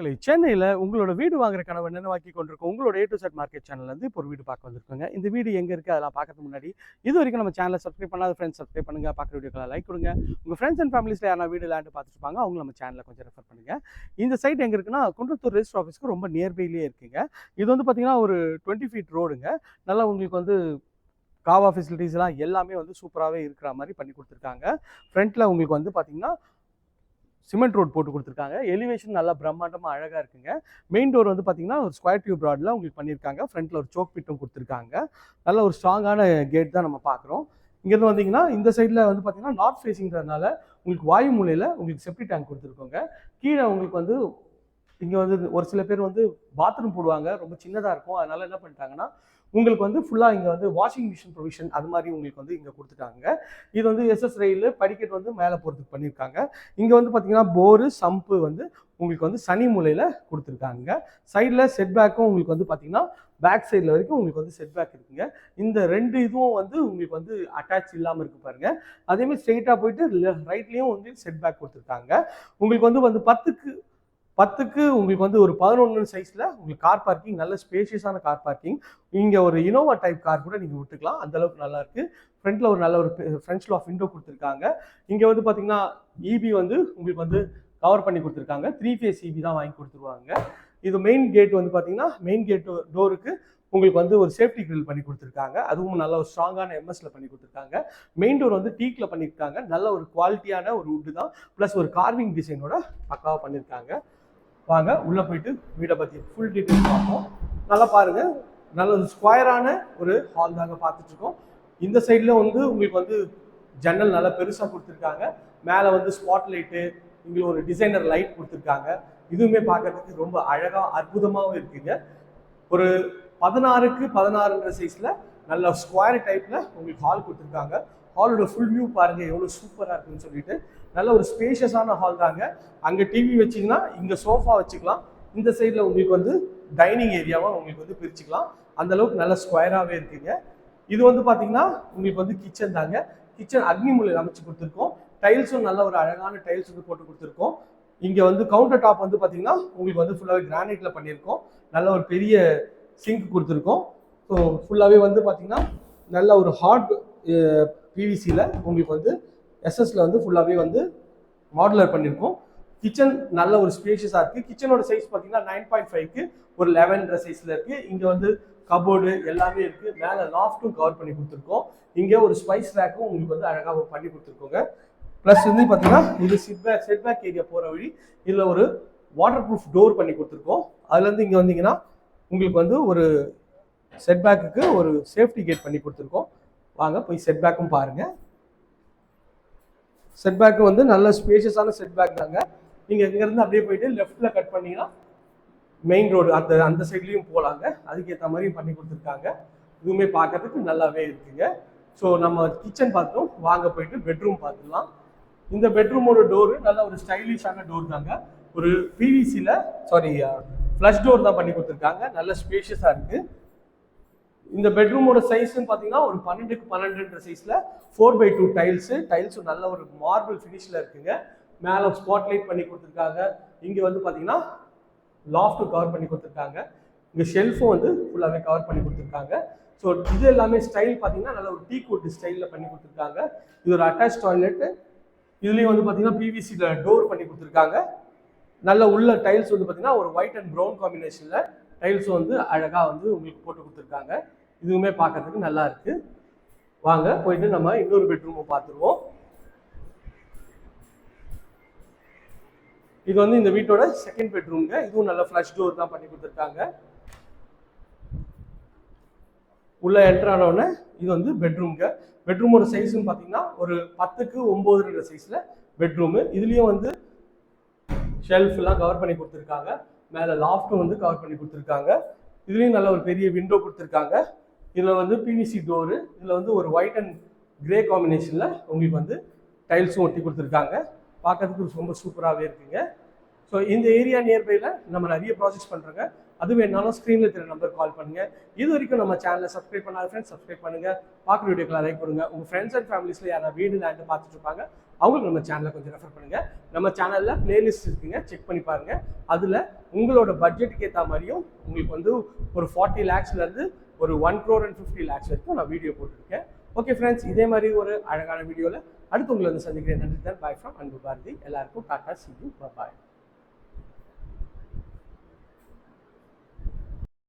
மக்களே சென்னையில் உங்களோட வீடு வாங்குற கனவை நினைவாக்கி கொண்டிருக்கோம் உங்களோட ஏ டு செட் மார்க்கெட் சேனல்லேருந்து இப்போ ஒரு வீடு பார்க்க வந்திருக்கோங்க. இந்த வீடு எங்கே இருக்குது அதெல்லாம் பார்க்கறதுக்கு முன்னாடி இது வரைக்கும் நம்ம சேனலை சப்ஸ்கிரைப் பண்ணாத ஃப்ரெண்ட்ஸ் சப்ஸ்கிரைப் பண்ணுங்கள் பார்க்குற வீடியோக்களை லைக் கொடுங்க. உங்கள் ஃப்ரெண்ட்ஸ் அண்ட் ஃபேமிலிஸில் யாரா வீடு லேண்டு பார்த்துருப்பாங்க அவங்க நம்ம சேனலை கொஞ்சம் ரெஃபர் பண்ணுங்கள் இந்த சைட் எங்கே இருக்குன்னா குன்றத்தூர் ரெஜிஸ்டர் ஆஃபீஸ்க்கு ரொம்ப நியர்பைலேயே இருக்குங்க. இது வந்து பார்த்தீங்கன்னா ஒரு டுவெண்ட்டி ஃபீட் ரோடுங்க நல்லா உங்களுக்கு வந்து காவா ஃபெசிலிட்டிஸ்லாம் எல்லாமே வந்து சூப்பராகவே இருக்கிற மாதிரி பண்ணி கொடுத்துருக்காங்க. ஃப்ரண்ட்டில் உங்களுக்கு வந்து பார்த்திங்கன்னா சிமெண்ட் ரோட் போட்டு கொடுத்துருக்காங்க. எலிவேஷன் நல்லா பிரம்மாண்டமாக அழகாக இருக்குங்க. மெயின் டோர் வந்து பார்த்தீங்கன்னா ஒரு ஸ்கொயர் டியூப் ப்ராடில் உங்களுக்கு பண்ணியிருக்காங்க. ஃப்ரண்ட்டில் ஒரு சோக் பிட்டும் கொடுத்துருக்காங்க. நல்ல ஒரு ஸ்ட்ராங்கான கேட் தான் நம்ம பார்க்குறோம் இங்கேருந்து வந்தீங்கன்னா இந்த சைடில் வந்து பார்த்தீங்கன்னா நார்த் ஃபேஸிங்கிறதுனால உங்களுக்கு வாயு மூலையில் உங்களுக்கு செப்டி டேங்க் கொடுத்துருக்கோங்க. கீழே உங்களுக்கு வந்து இங்கே வந்து ஒரு சில பேர் வந்து பாத்ரூம் போடுவாங்க. ரொம்ப சின்னதாக இருக்கும். அதனால என்ன பண்ணிட்டாங்கன்னா உங்களுக்கு வந்து ஃபுல்லாக இங்கே வந்து வாஷிங் மிஷின் ப்ரொவிஷன் அது மாதிரி உங்களுக்கு வந்து இங்கே கொடுத்துட்டாங்க. இது வந்து எஸ்எஸ் ரயில் படிக்கட் வந்து மேலே போகிறதுக்கு பண்ணியிருக்காங்க இங்கே வந்து பார்த்தீங்கன்னா போரு சம்பு வந்து உங்களுக்கு வந்து சனி மூலையில் கொடுத்துருக்காங்க. சைடில் செட் பேக்கும் உங்களுக்கு வந்து பார்த்தீங்கன்னா பேக் சைடில் வரைக்கும் உங்களுக்கு வந்து செட் பேக் இருக்குங்க. இந்த ரெண்டு இதுவும் வந்து உங்களுக்கு வந்து அட்டாச் இல்லாமல் இருக்கு பாருங்க. அதேமாதிரி ஸ்ட்ரெயிட்டாக போயிட்டு ரைட்லேயும் வந்து செட் பேக் கொடுத்துருக்காங்க. உங்களுக்கு வந்து வந்து பத்துக்கு பத்துக்கு உங்களுக்கு வந்து ஒரு பதினொன்று சைஸில் உங்களுக்கு கார் பார்க்கிங் நல்ல ஸ்பேஷியஸான கார் பார்க்கிங் இங்கே ஒரு இனோவா டைப் கார் கூட நீங்கள் விட்டுக்கலாம். அந்த அளவுக்கு ஃப்ரண்ட்டில் ஒரு நல்ல ஒரு ஃப்ரண்ட்ஸில் ஆஃப் விண்டோ கொடுத்துருக்காங்க. இங்கே வந்து பார்த்தீங்கன்னா இபி வந்து உங்களுக்கு வந்து கவர் பண்ணி கொடுத்துருக்காங்க. த்ரீ ஃபேஸ் இபி தான் வாங்கி கொடுத்துருவாங்க. இது மெயின் கேட் வந்து பார்த்தீங்கன்னா மெயின் கேட் டோருக்கு உங்களுக்கு வந்து ஒரு சேஃப்டி கிரில் பண்ணி கொடுத்துருக்காங்க. அதுவும் நல்ல ஒரு ஸ்ட்ராங்கான எம்எஸ்ல பண்ணி கொடுத்துருக்காங்க. மெயின் டோர் வந்து டீக்கில் பண்ணியிருக்காங்க நல்ல ஒரு குவாலிட்டியான ஒரு வுட்டு தான். ப்ளஸ் ஒரு கார்விங் டிசைனோட பக்காவாக பண்ணியிருக்காங்க வாங்க உள்ளே போயிட்டு வீடை பற்றி ஃபுல் டீட்டெயில் பார்ப்போம். நல்லா பாருங்க. நல்ல ஒரு ஸ்கொயரான ஒரு ஹால் தாங்க பார்த்துட்ருக்கோம். இந்த சைடில் வந்து உங்களுக்கு வந்து ஜன்னல் நல்லா பெருசாக கொடுத்துருக்காங்க. மேலே வந்து ஸ்பாட் லைட்டு உங்களுக்கு ஒரு டிசைனர் லைட் கொடுத்துருக்காங்க. இதுவுமே பார்க்கறதுக்கு ரொம்ப அழகாக அற்புதமாகவும் இருக்குங்க. ஒரு பதினாறுக்கு பதினாறுன்ற சைஸில் நல்ல ஸ்கொயர் டைப்பில் உங்களுக்கு ஹால் கொடுத்துருக்காங்க. ஹாலோட ஃபுல் வியூ பாருங்கள் எவ்வளோ சூப்பராக இருக்குன்னு சொல்லிட்டு. நல்ல ஒரு ஸ்பேஷியஸான ஹால் தாங்க. அங்கே டிவி வச்சிங்கன்னா இங்கே சோஃபா வச்சுக்கலாம். இந்த சைடில் உங்களுக்கு வந்து டைனிங் ஏரியாவாக உங்களுக்கு வந்து பிரிச்சுக்கலாம். அந்த அளவுக்கு நல்ல ஸ்கொயராகவே இருக்குங்க. இது வந்து பார்த்தீங்கன்னா உங்களுக்கு வந்து கிச்சன் தாங்க. கிச்சன் அக்னி மூலையில் அமைச்சு கொடுத்துருக்கோம். டைல்ஸும் நல்ல ஒரு அழகான டைல்ஸ் வந்து போட்டு கொடுத்துருக்கோம். இங்கே வந்து கவுண்டர் டாப் வந்து பார்த்தீங்கன்னா உங்களுக்கு வந்து ஃபுல்லாகவே கிரானைட்டில் பண்ணியிருக்கோம். நல்ல ஒரு பெரிய சிங்க் கொடுத்துருக்கோம். ஸோ ஃபுல்லாகவே வந்து பார்த்தீங்கன்னா நல்ல ஒரு ஹார்ட் பிவிசியில் உங்களுக்கு வந்து எஸ்எஸ்ல வந்து ஃபுல்லாகவே வந்து மாடுலர் பண்ணியிருக்கோம் கிச்சன் நல்ல ஒரு ஸ்பேஷியஸாக இருக்குது கிச்சனோட சைஸ் பார்த்தீங்கன்னா நைன் பாயிண்ட் ஃபைவ்க்கு ஒரு லெவன்ற சைஸில் இருக்குது இங்கே வந்து கபோர்டு எல்லாமே இருக்குது மேலே லாஃப்ட்டும் கவர் பண்ணி கொடுத்துருக்கோம். இங்கே ஒரு ஸ்பைஸ் ரேக்கும் உங்களுக்கு வந்து அழகாக பண்ணி கொடுத்துருக்கோங்க. ப்ளஸ் வந்து பார்த்தீங்கன்னா இது செட்பேக் பேக் பேக் ஏரியா போகிற வழி இதில் ஒரு வாட்டர் ப்ரூஃப் டோர் பண்ணி கொடுத்துருக்கோம். அதுலேருந்து இங்கே வந்தீங்கன்னா உங்களுக்கு வந்து ஒரு செட்பேக்குக்கு ஒரு சேஃப்டி கேட் பண்ணி கொடுத்துருக்கோம். வாங்க போய் செட் பேக்கும் பாருங்கள் செட் பேக்கு வந்து நல்ல ஸ்பேஷியஸான செட் பேக் தாங்க. நீங்கள் இங்கேருந்து அப்படியே போயிட்டு லெஃப்ட்டில் கட் பண்ணீங்கன்னா மெயின் ரோடு அந்த அந்த சைட்லேயும் போகலாங்க அதுக்கேற்ற மாதிரியும் பண்ணி கொடுத்துருக்காங்க. இதுவுமே பார்க்கறதுக்கு நல்லாவே இருக்குங்க. ஸோ நம்ம கிச்சன் பார்த்தோம். வாங்க போயிட்டு பெட்ரூம் பார்த்துக்கலாம். இந்த பெட்ரூமோட டோரு நல்ல ஒரு ஸ்டைலிஷான டோர் தாங்க. ஒரு பிவிசியில் சாரி ஃப்ளஷ் டோர் தான் பண்ணி கொடுத்துருக்காங்க. நல்ல ஸ்பேஷியஸாக இருக்குது இந்த பெட்ரூமோட சைஸ்ன்னு பார்த்தீங்கன்னா ஒரு பன்னெண்டுக்கு பன்னெண்டுன்ற சைஸில் ஃபோர் பை டூ டைல்ஸு டைல்ஸும் நல்ல ஒரு மார்பிள் ஃபினிஷில் இருக்குங்க. மேலே ஸ்பாட்லைட் பண்ணி கொடுத்துருக்காங்க. இங்கே வந்து பார்த்தீங்கன்னா லாஃப்ட்டும் கவர் பண்ணி கொடுத்துருக்காங்க. இங்கே ஷெல்ஃபும் வந்து ஃபுல்லாகவே கவர் பண்ணி கொடுத்துருக்காங்க. ஸோ இது எல்லாமே ஸ்டைல் பார்த்தீங்கன்னா நல்ல ஒரு டீ கோட் ஸ்டைலில் பண்ணி கொடுத்துருக்காங்க. இது ஒரு அட்டாச் டாய்லெட்டு இதுலேயும் வந்து பார்த்தீங்கன்னா பிவிசியில் டோர் பண்ணி கொடுத்துருக்காங்க. நல்ல உள்ள டைல்ஸ் வந்து பார்த்தீங்கன்னா ஒரு ஒயிட் அண்ட் ப்ரௌன் காம்பினேஷனில் டைல்ஸும் வந்து அழகாக வந்து உங்களுக்கு போட்டு கொடுத்துருக்காங்க. இதுவுமே பார்க்கறதுக்கு நல்லா இருக்கு. வாங்க போயிட்டு நம்ம இன்னொரு பெட்ரூமை பார்த்துருவோம். இது வந்து இந்த வீட்டோட செகண்ட் பெட்ரூம்ங்க இதுவும் நல்ல ஃப்ளஷ் டோர் தான் பண்ணி கொடுத்துருக்காங்க. உள்ள என்டர் ஆனவுடனே இது வந்து பெட்ரூம்ங்க பெட்ரூமோட சைஸ்ன்னு பார்த்தீங்கன்னா ஒரு பத்துக்கு ஒம்போதுன்ற சைஸில் பெட்ரூமு இதுலேயும் வந்து ஷெல்ஃப்லாம் கவர் பண்ணி கொடுத்துருக்காங்க. மேலே லாஃப்ட்டும் வந்து கவர் பண்ணி கொடுத்துருக்காங்க. இதுலேயும் நல்ல ஒரு பெரிய விண்டோ கொடுத்துருக்காங்க. இதில் வந்து பிவிசி டோரு இதில் வந்து ஒரு ஒயிட் அண்ட் கிரே காம்பினேஷனில் உங்களுக்கு வந்து டைல்ஸும் ஒட்டி கொடுத்துருக்காங்க. பார்க்கறதுக்கு ரொம்ப சூப்பராகவே இருக்குங்க. ஸோ இந்த ஏரியா நியர்பையில் நம்ம நிறைய ப்ராசஸ் பண்ணுறோங்க அது வேணாலும் ஸ்க்ரீனில் தெரிய நம்பர் கால் பண்ணுங்க. இது வரைக்கும் நம்ம சேனலை சப்ஸ்கிரைப் பண்ணாத ஃப்ரெண்ட்ஸ் சப்ஸ்கிரைப் பண்ணுங்கள் பார்க்குற வீடியோக்களை லைக் கொடுங்க. உங்கள் ஃப்ரெண்ட்ஸ் அண்ட் ஃபேமிலிஸில் யாராவது வீடு லேண்டு பார்த்துட்டு இருப்பாங்க அவங்களுக்கு நம்ம சேனலை கொஞ்சம் ரெஃபர் பண்ணுங்க. நம்ம சேனலில் பிளேலிஸ்ட் இருக்குங்க செக் பண்ணி பாருங்கள் அதில் உங்களோட பட்ஜெட்டுக்கு ஏற்ற மாதிரியும் உங்களுக்கு வந்து ஒரு ஃபார்ட்டி லேக்ஸ்லேருந்து ஒரு one crore and fifty lakhs வரைக்கும் நான் வீடியோ போட்டிருக்கேன். ஓகே ஃப்ரெண்ட்ஸ் இதே மாதிரி ஒரு அழகான வீடியோவில் அடுத்து உங்களை வந்து சந்திக்கிறேன். நன்றி தான் பாய் ஃப்ரம் அன்பு பாரதி. எல்லாருக்கும் டாட்டா சி யூ பாய்